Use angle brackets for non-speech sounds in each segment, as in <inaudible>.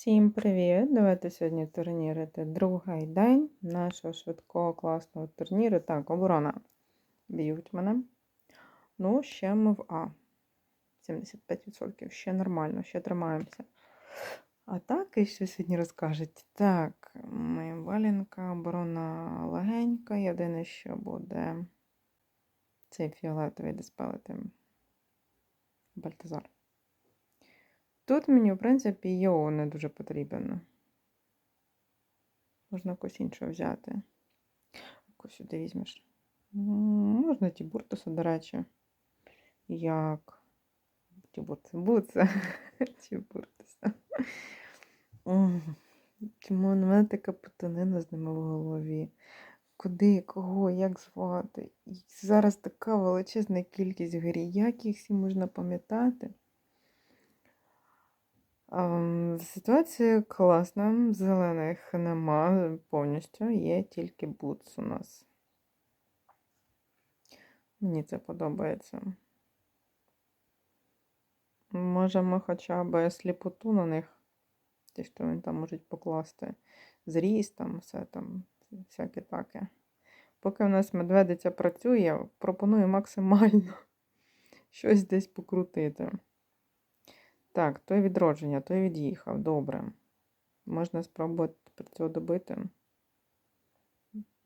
Всім привіт! Давайте сьогодні турнірити другий день нашого швидкого класного турніру. Так, оборона. Б'ють мене. Ну, ще ми в А. 75%. Ще нормально, ще тримаємося. А так, і що сьогодні розкажуть. Так, ми валінка, оборона легенька. Єдине, що буде цей фіолетовий диспелити. Бальтазар. Тут мені, в принципі, його не дуже потрібен. Можна когось іншого взяти. Когось сюди візьмеш. Можна Тібуртуса, до речі. Як? Тібуртуса. Буца. <laughs> Тібуртуса. Чому у мене така путанина з ними в голові? Куди, кого, як звати? І зараз така величезна кількість грі. Як їх всі можна пам'ятати? Ситуація класна, зелених нема повністю, є тільки бутс у нас. Мені це подобається. Можемо хоча б сліпоту на них, ті, що вони там можуть покласти зріст, там, все там, всяке таке. Поки у нас медведиця працює, пропоную максимально <laughs> щось десь покрутити. Так, той відродження, той від'їхав. Добре. Можна спробувати при цього добити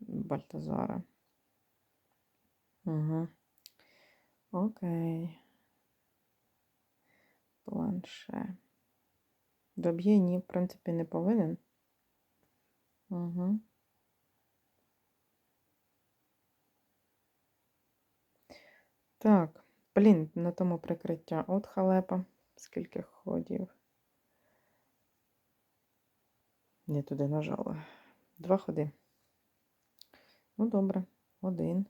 Бальтазара. Угу. Окей. Планше. Доб'є, ні, в принципі, не повинен. Угу. Так, блін, на тому прикриття. От халепа скільки ходів. Не туди нажала. Два ходи. Ну, добре, один.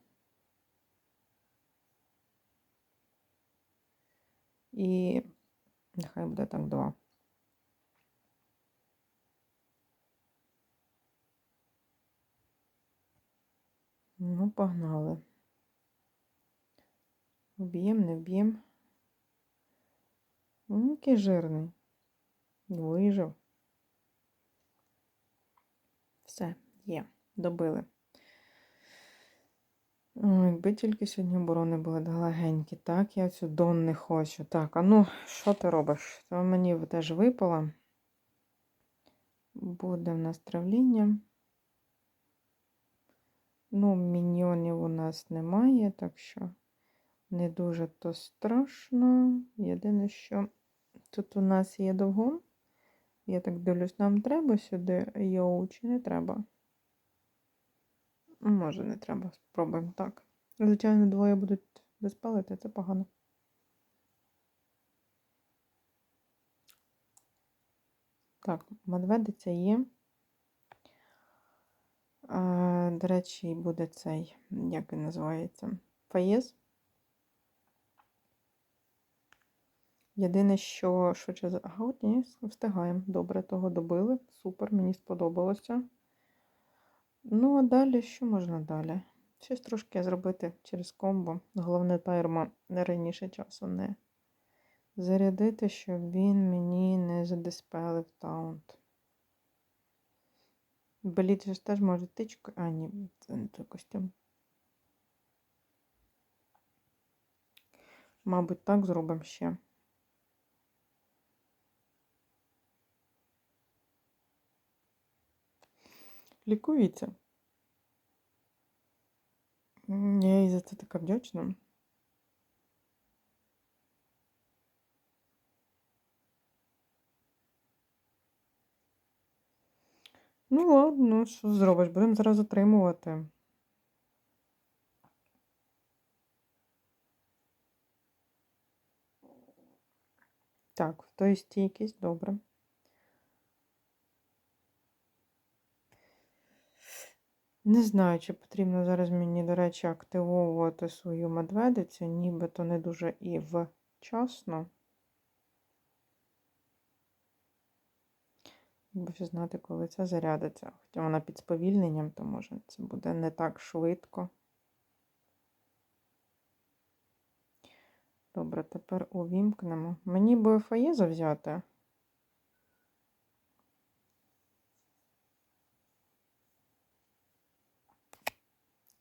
І нехай буде так два. Ну, погнали. Вб'єм, не вб'єм. Який жирний. Вижив. Все, є, добили. Якби тільки сьогодні оборони були легенькі. Так, я цю дон не хочу. Так, а ну, що ти робиш? То мені теж випало. Буде в нас травління. Ну, міньйонів у нас немає, так що не дуже то страшно. Єдине, що тут у нас є довгун. Я так дивлюсь, нам треба сюди йоу чи не треба? Може, не треба. Спробуємо так. Звичайно, двоє будуть диспалити, це погано. Так, медведиця є. А, До речі, буде цей, як він називається, фаєз. Єдине, що швидше за. Ага, ні, встигаємо. Добре, того добили. Супер, мені сподобалося. Ну, а далі, що можна далі? Щось трошки зробити через комбо. Головне, тайрма не раніше часу не зарядити, щоб він мені не задиспелив таунт. Боліт ж теж може тичку. А, ні, це не той костюм. Мабуть, так зробимо ще. Лікується. Я їй за це така вдячна. Ну, ладно, що зробиш? Будемо зараз отримувати. Так, то є стійкість, добре. Не знаю, чи потрібно зараз мені, до речі, активовувати свою медведицю, нібито не дуже і вчасно. Ще знати, коли це зарядиться. Хоча вона під сповільненням, то може це буде не так швидко. Добре, тепер увімкнемо. Мені би фаєза взяти.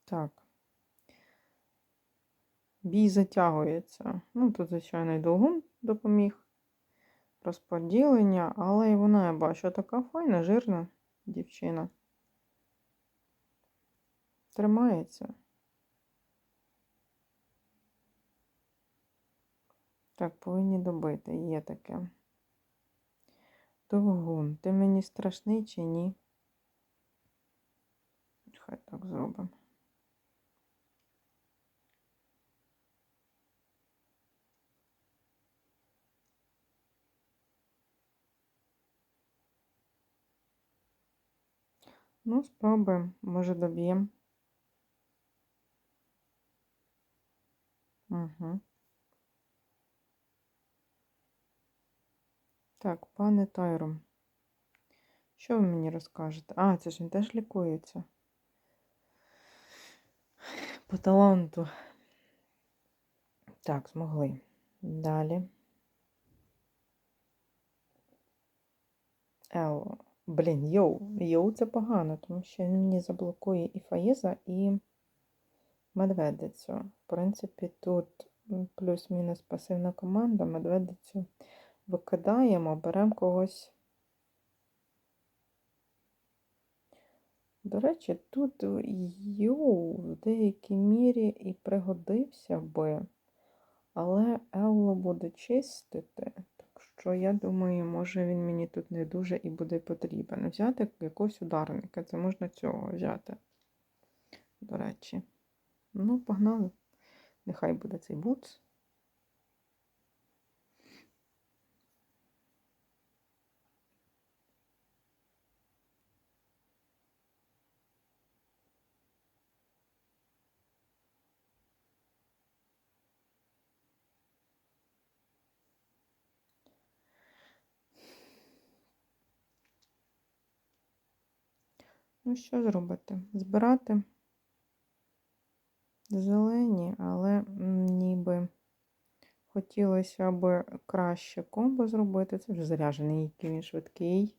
Так. Бій затягується. Ну, тут, звичайно, і долгун допоміг. Розподілення, але і вона, я бачу, така файна, жирна дівчина. Тримається. Так, повинні добити. Є таке. Довгун, ти мені страшний чи ні? Хай так зробимо. Ну, спробуємо, може доб'ємо. Угу. Так, пане Тайром. Що ви мені розкажете? А, це ж він теж лікується. По таланту. Так, змогли. Далі. Ел. Блін, йоу. Йоу це погано, тому що він мені заблокує і Фаїза, і медведицю. В принципі, тут плюс-мінус пасивна команда, медведицю викидаємо, беремо когось. До речі, тут йоу в деякій мірі і пригодився би, але Елло буде чистити. Що, я думаю, може він мені тут не дуже і буде потрібен. Взяти якогось ударника. Це можна цього взяти. До речі. Ну, погнали. Нехай буде цей буц. Ну, що зробити? Збирати зелені, але ніби хотілося б краще комбо зробити. Це вже заряджений, який він швидкий.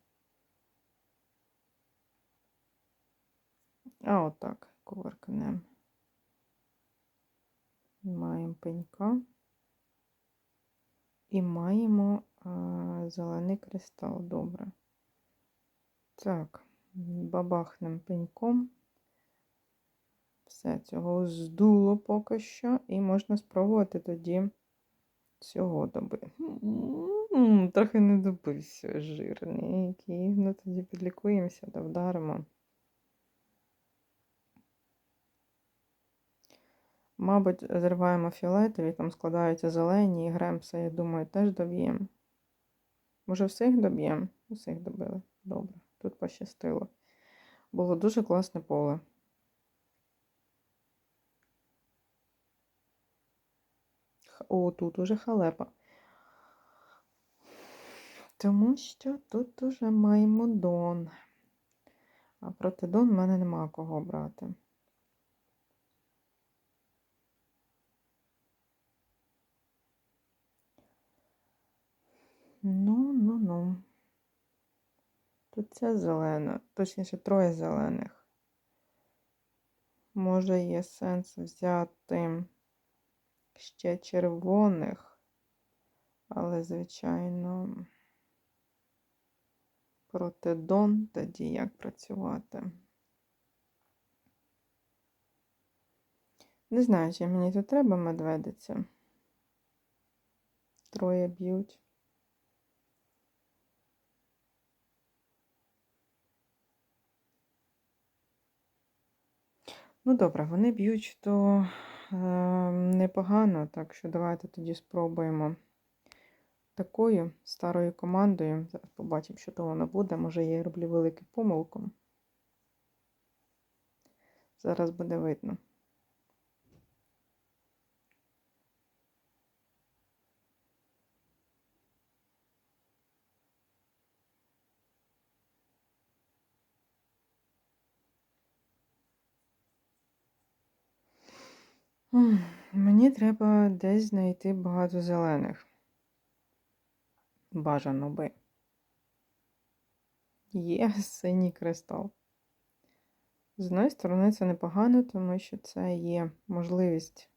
А отак, коверкнемо. Маємо пенька. І маємо а, зелений кристал. Добре. Так бабахнем пеньком. Все, цього здуло поки що, і можна спробувати тоді цього добити. Трохи не добився жирний, який. Ну, тоді підлікуємося та вдаримо. Мабуть, зриваємо фіолетові, там складаються зелені і гремса, я думаю, теж доб'ємо. Може, всіх доб'ємо? Усіх добили. Добре. Тут пощастило. Було дуже класне поле. О, тут уже халепа. Тому що тут уже маємо Дон. А проти Дон в мене нема кого брати. Ну, ну, ну. Тут ця зелена, точніше, троє зелених. Може, є сенс взяти ще червоних, але, звичайно, проти Дон тоді як працювати. Не знаю, чи мені тут треба медведиця. Троє б'ють. Ну, добре, вони б'ють то е, непогано, так що давайте тоді спробуємо такою старою командою. Зараз побачимо, що то воно буде. Може, я роблю велику помилку. Зараз буде видно. Мені треба десь знайти багато зелених. Бажано би. Є синій кристал. З однієї сторони, це непогано, тому що це є можливість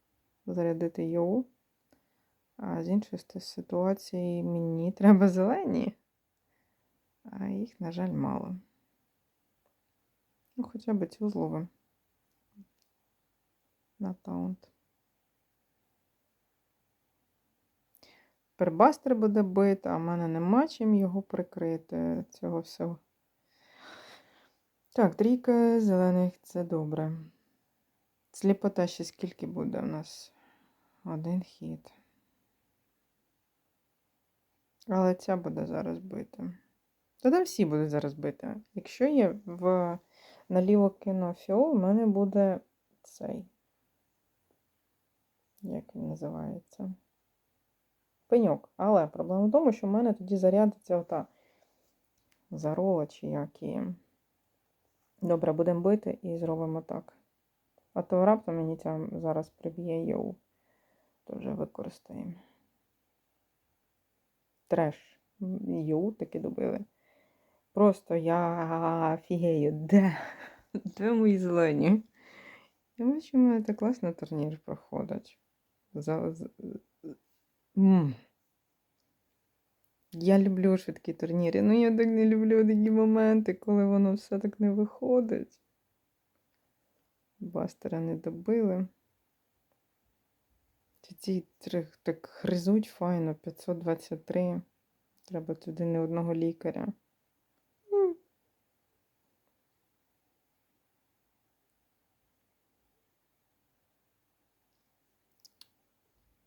зарядити йоу. А з іншої ситуації мені треба зелені, а їх, на жаль, мало. Ну, хоча б цю зловим на таунт. Пербастер буде бити, а в мене нема чим його прикрити цього всього. Так, трійка зелених це добре. Сліпота ще скільки буде у нас? Один хід. Але ця буде зараз бити. Та всі будуть зараз бити. Якщо я в наліво кину фіол, у мене буде цей. Як він називається? Пеньок. Але проблема в тому, що в мене тоді зарядиться ота зарола чи як її. Добре, будемо бити і зробимо так. А то раптом мені ця зараз приб'є йоу. То вже використаємо. Треш. Йоу таки добили. Просто я фігею. Де? Де мої зелені? Я бачу, у мене так класно турнір проходить. За, М. Я люблю швидкі турніри. Ну я так не люблю такі моменти, коли воно все так не виходить. Бастера не добили. Ці- так хризуть файно, 523. Треба туди не одного лікаря. М.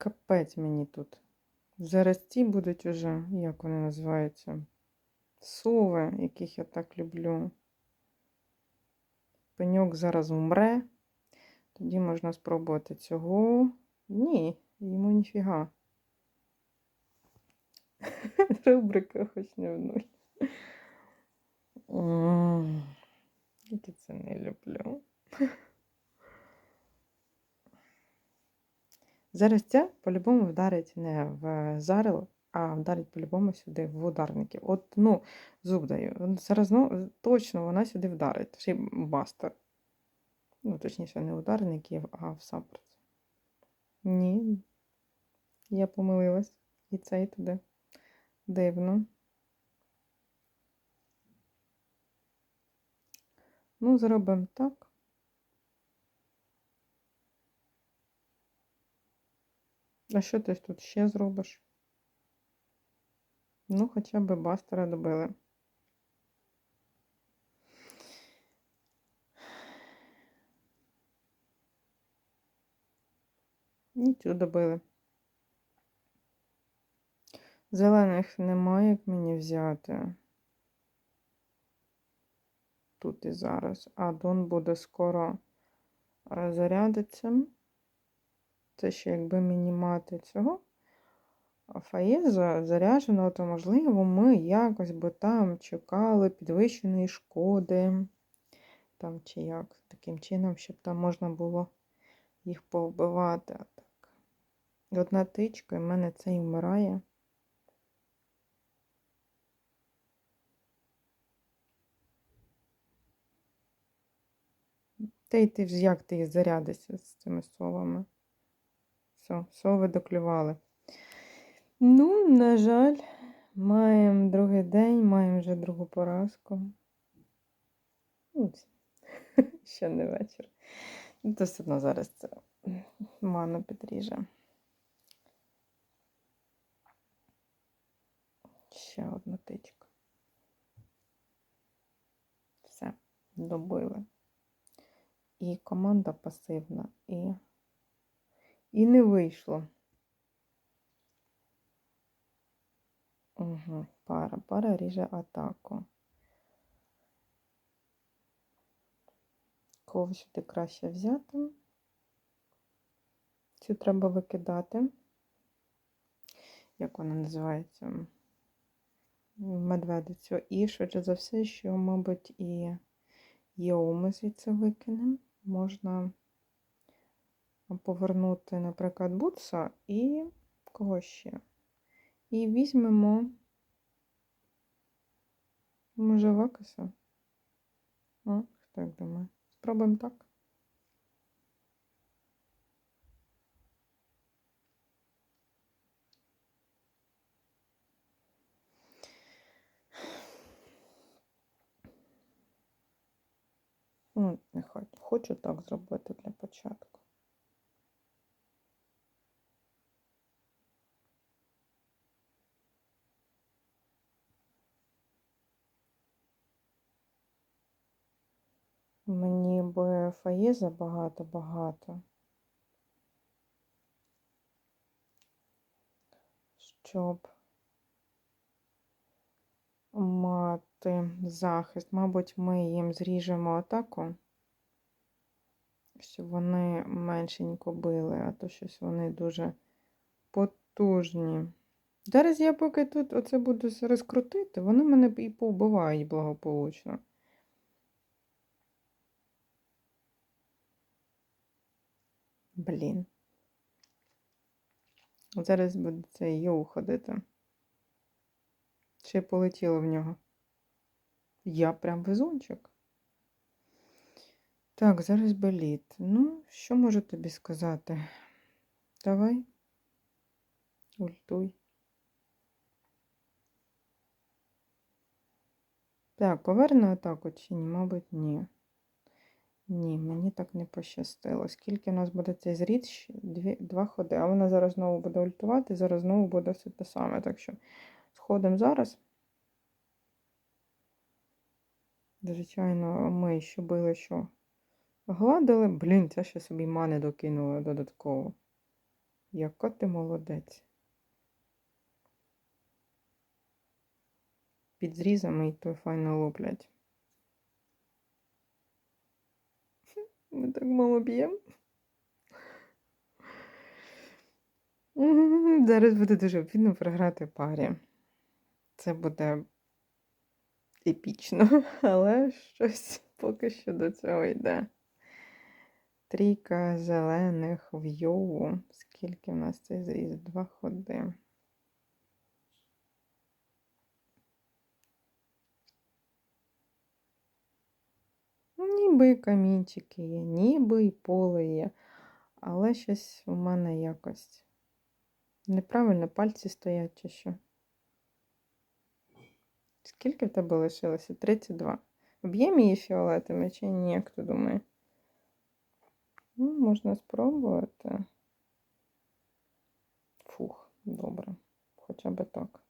Капець мені тут. Зараз ці будуть уже, як вони називаються? Сови, яких я так люблю. Пеньок зараз умре. Тоді можна спробувати цього. Ні, йому ніфіга. <laughs> Рубрика хоч не в нуль. Я це не люблю. Зараз ця по-любому вдарить не в зарил, а вдарить по-любому сюди в ударників. От, ну, зуб даю. Зараз ну, точно вона сюди вдарить. Ще й бастер. Ну, точніше, не ударників, а в саппорт. Ні. Я помилилась. І це і туди. Дивно. Ну, зробимо так. А що ти тут ще зробиш? Ну, хоча б бастера добили. І добили. Зелених немає, як мені взяти. Тут і зараз. А Дон буде скоро е, зарядиться. Це ще якби мені мати цього. Фаєза зарядженого, то, можливо, ми якось би там чекали підвищеної шкоди. Там чи як, таким чином, щоб там можна було їх повбивати. Так. Одна тичка, і в мене це і вмирає. Та й ти як ти зарядишся з цими совами? Все, сови доклювали. Ну, на жаль, маємо другий день, маємо вже другу поразку. Ну, <laughs> ще не вечір. Ну, то все одно зараз це ману підріже. Ще одна тичка. Все, добили. І команда пасивна, і, і не вийшло. Угу, пара. Пара ріже атаку. Кого сюди краще взяти? Цю треба викидати. Як вона називається? Медведицю. І швидше за все, що, мабуть, і Йоу ми звідси викинемо. Можна повернути, наприклад, бутса і кого ще? І візьмемо, може, вакаса? О, хто як думає? Спробуємо так. Ну, нехай. Хочу так зробити для початку. Мені фає забагато багато. Щоб мати захист. Мабуть, ми їм зріжемо атаку, щоб вони меншенько били, а то щось вони дуже потужні. Зараз я поки тут оце буду розкрутити, вони мене і повбивають благополучно. Блін. Зараз буде цей йоу ходити. Ще полетіло в нього. Я прям везунчик. Так, зараз боліт. Ну, що можу тобі сказати? Давай. Ультуй. Так, поверну атаку чи ні? Мабуть, ні. Ні, мені так не пощастило. Скільки у нас буде цей зрід? Дві, два ходи. А вона зараз знову буде ультувати, зараз знову буде все те саме. Так що сходимо зараз. Звичайно, ми що били, що гладили. Блін, це ще собі мани докинули додатково. Яка ти молодець. Під зрізами і то файно луплять. Ми так мало б'ємо. Зараз буде дуже обідно програти парі. Це буде епічно, <laughs> але щось поки що до цього йде. Трійка зелених в йову. Скільки в нас цей зріз? Два ходи. Ніби і камінчики є, ніби і поле є, але щось у мене якось неправильно пальці стоять чи що. Скільки в тебе лишилося? 32. Об'єм її фіолетами чи ні, як ти думаєш? Ну, можна спробувати. Фух, добре. Хоча б так.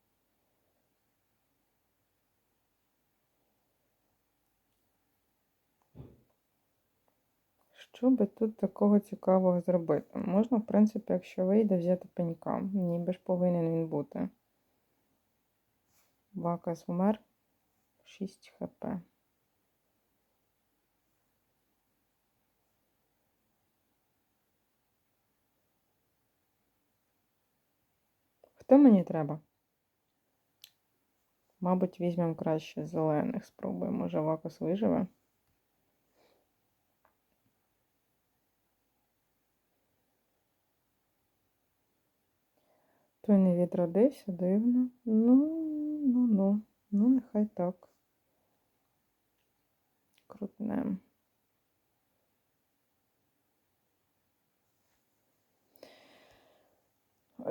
Що би тут такого цікавого зробити? Можна, в принципі, якщо вийде, взяти пенька. Ніби ж повинен він бути. Вакас умер 6 хп. Хто мені треба? Мабуть, візьмемо краще зелених. Спробуємо, може Вакас виживе. Той не відродився, дивно. Ну, ну, ну, ну, нехай так. Крутнем.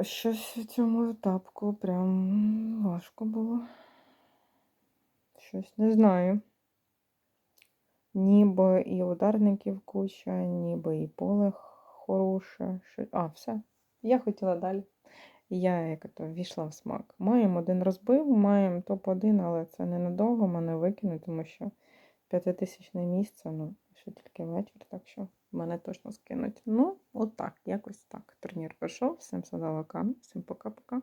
Щось в цьому етапку прям важко було. Щось не знаю. Ніби і ударників куча, ніби і поле хороше. А, все. Я хотіла далі. Я як то ввійшла в смак. Маємо один розбив, маємо топ-1, але це ненадовго мене викине, тому що п'ятитисячне місце, ну, ще тільки вечір, так що мене точно скинуть. Ну, отак, якось так. Турнір пройшов. Всім садала всім пока-пока.